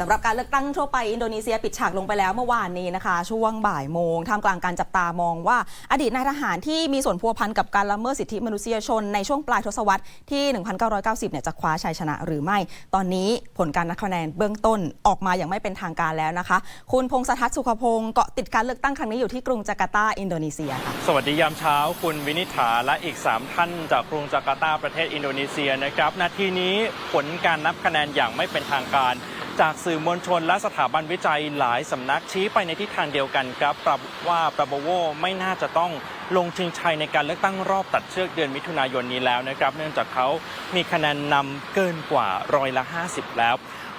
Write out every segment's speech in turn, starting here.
สำหรับการเลือกตั้งทั่วไปอินโดนีเซียปิดฉากลงไปแล้วเมื่อวานนี้นะคะ ช่วงบ่ายโมงท่ามกลางการจับตามองว่า อดีตนายทหารที่มีส่วนพัวพันกับการละเมิดสิทธิมนุษยชนในช่วงปลายทศวรรษที่ 1990 เนี่ยจะคว้าชัยชนะหรือไม่ ตอนนี้ผลการนับคะแนนเบื้องต้นออกมาอย่างไม่เป็นทางการแล้วนะคะ คุณพงษ์สทัศน์สุขพงศ์เกาะติดการเลือกตั้งครั้งนี้อยู่ที่กรุงจาการ์ตาอินโดนีเซียค่ะสวัสดียามเช้า คุณวินิฐาและอีก 3 ท่านจากกรุงจาการ์ตาประเทศอินโดนีเซียนะครับนาทีนี้ผลการนับคะแนนอย่างไม่เป็นทางการ จากสื่อมวลชนและสถาบันวิจัยหลายสำนักชี้ไปในทิศทางเดียวกันครับปรับว่าปราโบโวไม่น่าจะต้องลงชิงชัยในการเลือกตั้งรอบตัดเชือกเดือนมิถุนายนนี้แล้วนะครับ เนื่องจากเขามีคะแนนนำเกินกว่าร้อยละ 50 แล้ว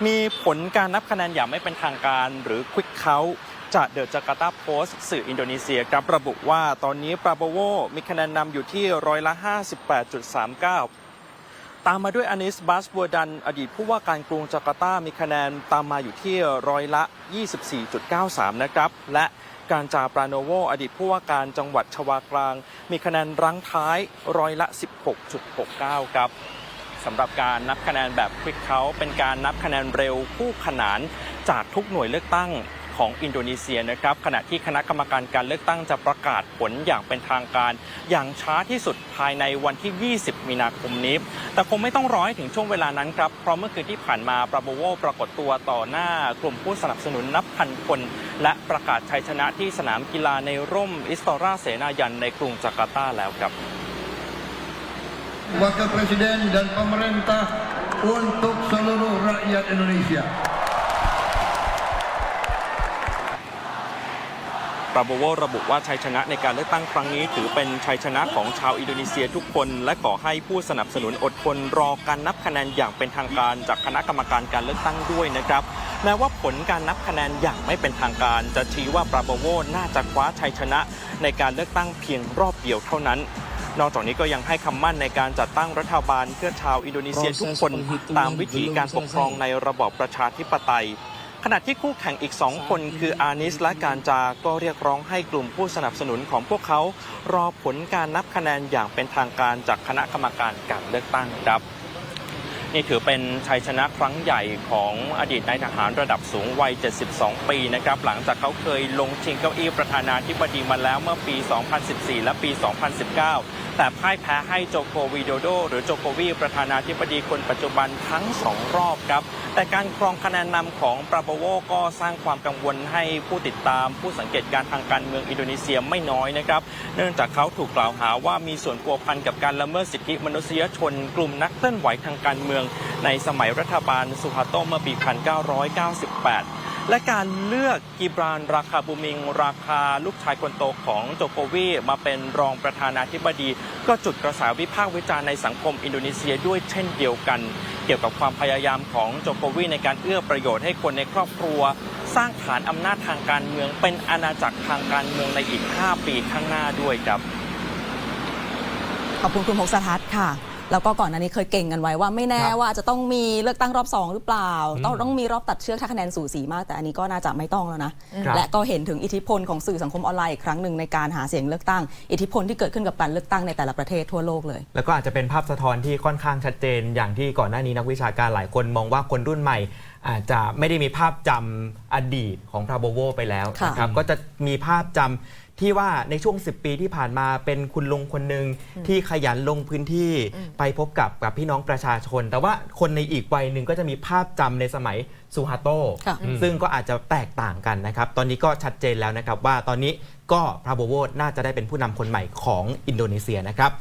มีผลการนับคะแนนอย่างไม่เป็นทางการหรือควิกเขาจากเดอะจาการ์ตาโพสต์สื่ออินโดนีเซียครับระบุว่าตอนนี้ปราโบโวมีคะแนนนำอยู่ที่ร้อยละ 58.39 ตามมาด้วยอานิสบัสบัวดัน อดีตผู้ว่าการกรุงจาการ์ตา มีคะแนนตามมาอยู่ที่ร้อยละ 24.93 นะครับ และการจาปราโนโว อดีตผู้ว่าการจังหวัดชวากลาง มีคะแนนรั้งท้ายร้อยละ 16.69 ครับสำหรับการนับคะแนนแบบควิกเขาเป็นการนับคะแนนเร็วคู่ขนานจากทุกหน่วยเลือกตั้ง ของอินโดนีเซียนะครับขณะที่คณะกรรมการการเลือกตั้งจะประกาศผลอย่างเป็นทางการ อย่างช้าที่สุดภายในวันที่ 20 มีนาคมนี้ แต่คงไม่ต้องรอให้ถึงช่วงเวลานั้นครับเพราะเมื่อคืนที่ผ่านมาปราโบโวปรากฏตัวต่อหน้ากลุ่มผู้สนับสนุนนับพันคน และประกาศชัยชนะที่สนามกีฬาในร่มอิสตอราเสนายันในกรุงจาการ์ตาแล้วครับ Wakil Presiden dan pemerintah untuk seluruh rakyat Indonesia. ปราโบโวระบุว่าชัยชนะในการเลือกตั้งครั้งนี้ ถือเป็นชัยชนะของชาวอินโดนีเซียทุกคน และขอให้ผู้สนับสนุนอดทนรอการนับคะแนนอย่างเป็นทางการจากคณะกรรมการการเลือกตั้งด้วยนะครับแม้ว่าผลการนับคะแนนอย่างไม่เป็นทางการ จะชี้ว่าปราโบโวน่าจะคว้าชัยชนะในการเลือกตั้งเพียงรอบเดียวเท่านั้นนอกจากนี้ก็ยังให้คำมั่นในการจัดตั้งรัฐบาลเพื่อชาวอินโดนีเซียทุกคนตามวิถีการปกครองในระบอบประชาธิปไตย ขณะที่คู่แข่งอีกสองคนคืออานิสและการจาก็เรียกร้องให้กลุ่มผู้สนับสนุนของพวกเขา รอผลการนับคะแนนอย่างเป็นทางการจากคณะกรรมการการเลือกตั้งครับ นี่ถือเป็นชัยชนะครั้งใหญ่ของอดีตนายทหารระดับสูงวัย 72 ปีนะครับ หลังจากเขาเคยลงชิงเก้าอี้ประธานาธิบดีมาแล้วเมื่อปี 2014 และปี 2019 แต่พ่ายแพ้ให้โจโควิโดโด หรือโจโควีประธานาธิบดีคนปัจจุบันทั้ง2รอบครับ แต่การครองคะแนนนำของปราโบโวก็สร้างความกังวลให้ผู้ติดตาม ผู้สังเกตการทางการเมืองอินโดนีเซียไม่น้อยนะครับ เนื่องจากเขาถูกกล่าวหาว่ามีส่วนพัวพันกับการละเมิดสิทธิมนุษยชน กลุ่มนักเคลื่อนไหวทางการเมือง ในสมัยรัฐบาลสุฮาโตเมื่อปี 1998 และการเลือกกิบรานราคาบูมิง ราคาลูกชายคนโตของโจโควีมาเป็นรองประธานาธิบดี ก็จุดกระแสวิพากษ์วิจารณ์ในสังคมอินโดนีเซียด้วยเช่นเดียวกัน เกี่ยวกับความพยายามของโจโควีในการเอื้อประโยชน์ให้คนในครอบครัว สร้างฐานอำนาจทางการเมือง เป็นอาณาจักรทางการเมืองในอีก 5 ปีข้างหน้าด้วยครับขอบคุณคุณพงษ์สทัศน์ค่ะ แล้วก็ก่อนหน้านี้เคยเก่งกันไว้ว่าไม่แน่ครับ ว่าจะต้องมีเลือกตั้งรอบสองหรือเปล่าอืมต้องต้องมีรอบตัดเชือกถ้าคะแนนสูสีมาก แต่อันนี้ก็น่าจะไม่ต้องแล้วนะ ครับ และก็เห็นถึงอิทธิพลของสื่อสังคมออนไลน์อีกครั้งหนึ่งในการหาเสียงเลือกตั้ง อิทธิพลที่เกิดขึ้นกับการเลือกตั้งในแต่ละประเทศทั่วโลกเลย แล้วก็อาจจะเป็นภาพสะท้อนที่ค่อนข้างชัดเจน อย่างที่ก่อนหน้านี้นักวิชาการหลายคนมองว่าคนรุ่นใหม่ อาจจะไม่ได้มีภาพจำอดีตของพราโบโวไปแล้วค่ะนะครับก็จะมีภาพจำ ที่ว่าในช่วง 10 ปีที่ผ่านมาเป็นคุณลุงคนหนึ่งที่ขยันลงพื้นที่ไปพบกับกับพี่น้องประชาชน แต่ว่าคนในอีกวัยหนึ่งก็จะมีภาพจำในสมัยซูฮาโตค่ะซึ่งก็อาจจะแตกต่างกันนะครับ ตอนนี้ก็ชัดเจนแล้วนะครับว่าตอนนี้ก็พราโบโวน่าจะได้เป็นผู้นำคนใหม่ของอินโดนีเซียนะครับ